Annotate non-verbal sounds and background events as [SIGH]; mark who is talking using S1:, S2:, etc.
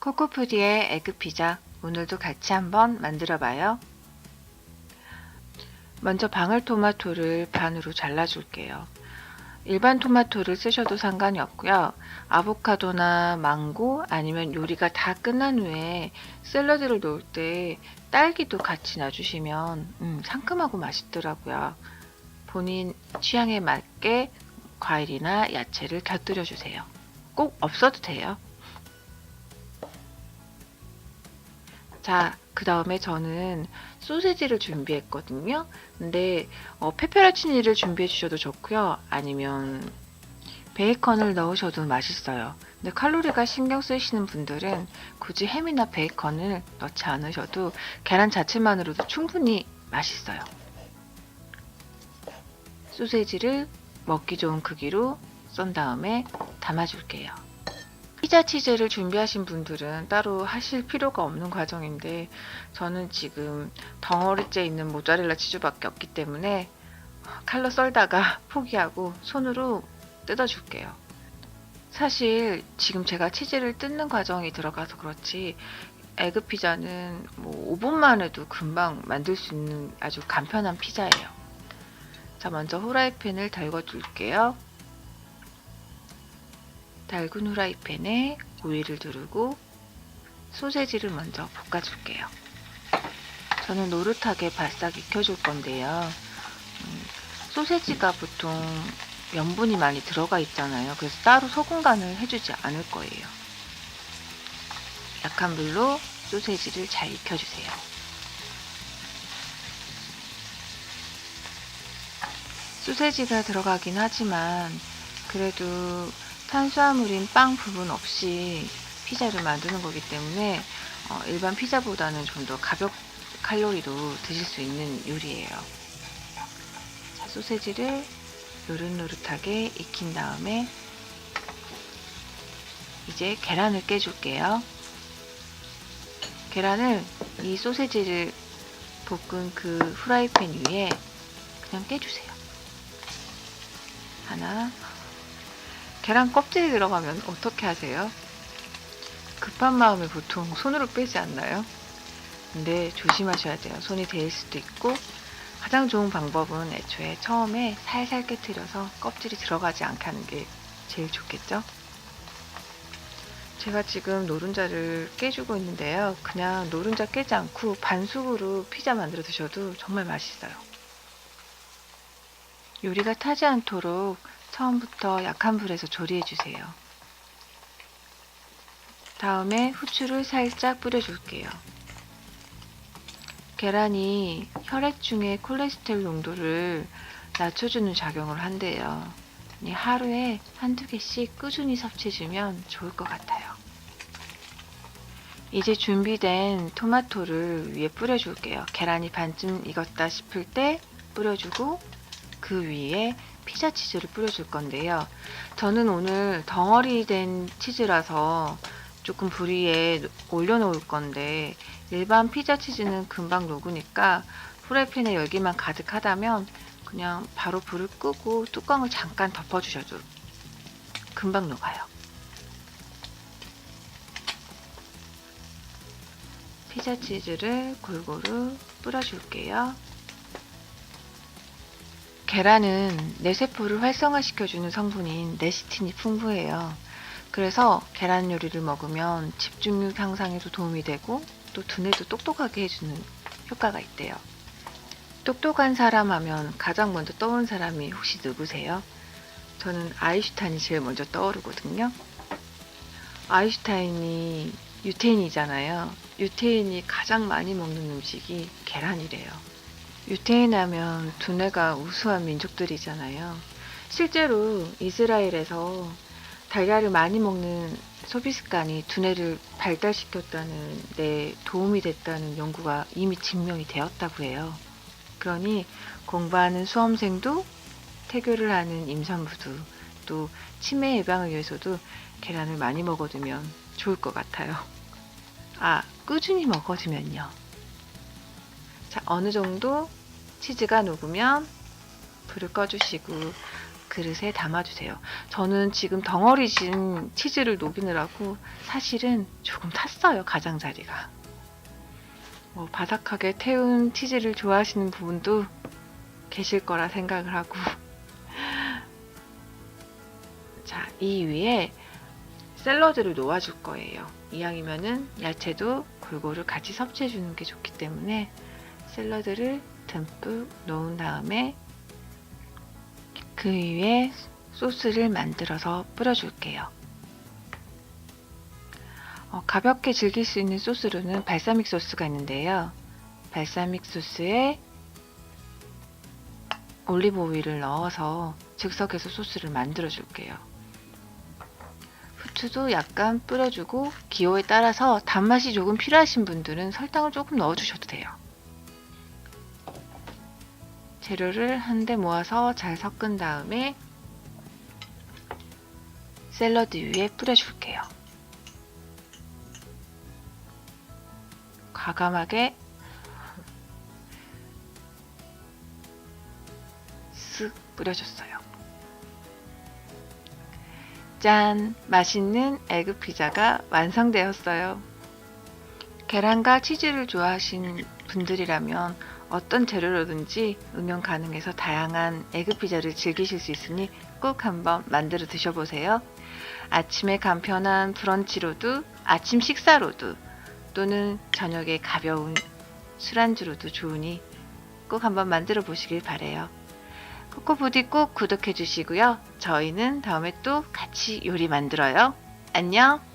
S1: 코코푸디의 에그피자 오늘도 같이 한번 만들어 봐요. 먼저 방울토마토를 반으로 잘라줄게요. 일반 토마토를 쓰셔도 상관이 없고요. 아보카도나 망고 아니면 요리가 다 끝난 후에 샐러드를 넣을 때 딸기도 같이 놔주시면 음, 상큼하고 맛있더라고요. 본인 취향에 맞게 과일이나 야채를 곁들여 주세요. 꼭 없어도 돼요. 자, 그 다음에 저는 소세지를 준비했거든요. 근데 어, 페페로치니를 준비해 주셔도 좋고요. 아니면 베이컨을 넣으셔도 맛있어요. 근데 칼로리가 신경 쓰이시는 분들은 굳이 햄이나 베이컨을 넣지 않으셔도 계란 자체만으로도 충분히 맛있어요. 소세지를 먹기 좋은 크기로 썬 다음에 담아줄게요. 피자 치즈를 준비하신 분들은 따로 하실 필요가 없는 과정인데 저는 지금 덩어리째 있는 모짜렐라 치즈밖에 없기 때문에 칼로 썰다가 [LAUGHS] 포기하고 손으로 뜯어줄게요. 사실 지금 제가 치즈를 뜯는 과정이 들어가서 그렇지 에그 피자는 뭐 5분만 해도 금방 만들 수 있는 아주 간편한 피자예요. 자, 먼저 후라이팬을 달궈 줄게요. 달군 후라이팬에 오일을 두르고 소세지를 먼저 볶아줄게요. 저는 노릇하게 바싹 익혀줄 건데요. 음, 소세지가 보통 염분이 많이 들어가 있잖아요. 그래서 따로 소금 간을 해주지 않을 거예요. 약한 불로 소세지를 잘 익혀주세요. 소세지가 들어가긴 하지만 그래도 탄수화물인 빵 부분 없이 피자를 만드는 거기 때문에 어, 일반 피자보다는 좀 더 가볍 칼로리로 드실 수 있는 요리예요. 자, 소세지를 노릇노릇하게 익힌 다음에 이제 계란을 깨줄게요. 계란을 이 소세지를 볶은 그 후라이팬 위에 그냥 깨주세요. 하나, 계란 껍질이 들어가면 어떻게 하세요? 급한 마음에 보통 손으로 빼지 않나요? 근데 조심하셔야 돼요. 손이 데일 수도 있고 가장 좋은 방법은 애초에 처음에 살살 깨트려서 껍질이 들어가지 않게 하는 게 제일 좋겠죠? 제가 지금 노른자를 깨주고 있는데요. 그냥 노른자 깨지 않고 반숙으로 피자 만들어 드셔도 정말 맛있어요. 요리가 타지 않도록 처음부터 약한 불에서 조리해 주세요. 다음에 후추를 살짝 뿌려줄게요. 계란이 혈액 중에 콜레스테롤 농도를 낮춰주는 작용을 한대요. 하루에 한두 개씩 꾸준히 섭취해주면 좋을 것 같아요. 이제 준비된 토마토를 위에 뿌려줄게요. 계란이 반쯤 익었다 싶을 때 뿌려주고 그 위에 피자 치즈를 뿌려줄 건데요. 저는 오늘 덩어리 된 치즈라서 조금 불 위에 올려놓을 건데 일반 피자 치즈는 금방 녹으니까 후라이팬에 열기만 가득하다면 그냥 바로 불을 끄고 뚜껑을 잠깐 덮어주셔도 금방 녹아요. 피자 치즈를 골고루 뿌려줄게요. 계란은 뇌세포를 활성화시켜주는 성분인 레시틴이 풍부해요. 그래서 계란 요리를 먹으면 집중력 향상에도 도움이 되고 또 두뇌도 똑똑하게 해주는 효과가 있대요. 똑똑한 사람 하면 가장 먼저 떠오른 사람이 혹시 누구세요? 저는 아인슈타인이 제일 먼저 떠오르거든요. 아인슈타인이 유태인이잖아요. 유태인이 가장 많이 먹는 음식이 계란이래요. 유태인 하면 두뇌가 우수한 민족들이잖아요. 실제로 이스라엘에서 달걀을 많이 먹는 소비 습관이 두뇌를 발달시켰다는 데 도움이 됐다는 연구가 이미 증명이 되었다고 해요. 그러니 공부하는 수험생도 태교를 하는 임산부도 또 치매 예방을 위해서도 계란을 많이 먹어두면 좋을 것 같아요. 아, 꾸준히 먹어두면요. 자, 어느 정도 치즈가 녹으면 불을 꺼주시고 그릇에 담아주세요. 저는 지금 덩어리진 치즈를 녹이느라고 사실은 조금 탔어요, 가장자리가. 뭐 바삭하게 태운 치즈를 좋아하시는 분도 계실 거라 생각을 하고. 자, 이 위에 샐러드를 놓아줄 거예요. 이왕이면은 야채도 골고루 같이 섭취해 주는 게 좋기 때문에 샐러드를 듬뿍 놓은 다음에 그 위에 소스를 만들어서 뿌려줄게요. 어, 가볍게 즐길 수 있는 소스로는 발사믹 소스가 있는데요. 발사믹 소스에 올리브 오일을 넣어서 즉석에서 소스를 만들어 줄게요. 후추도 약간 뿌려주고 기호에 따라서 단맛이 조금 필요하신 분들은 설탕을 조금 넣어 주셔도 돼요. 재료를 한데 모아서 잘 섞은 다음에 샐러드 위에 뿌려줄게요. 과감하게 쓱 뿌려줬어요. 짠! 맛있는 에그 피자가 완성되었어요. 계란과 치즈를 좋아하시는 분들이라면 어떤 재료로든지 응용 가능해서 다양한 에그 피자를 즐기실 수 있으니 꼭 한번 만들어 드셔보세요. 아침에 간편한 브런치로도 아침 식사로도 또는 저녁에 가벼운 술안주로도 좋으니 꼭 한번 만들어 보시길 바래요. 코코부디 꼭 구독해 주시고요. 저희는 다음에 또 같이 요리 만들어요. 안녕!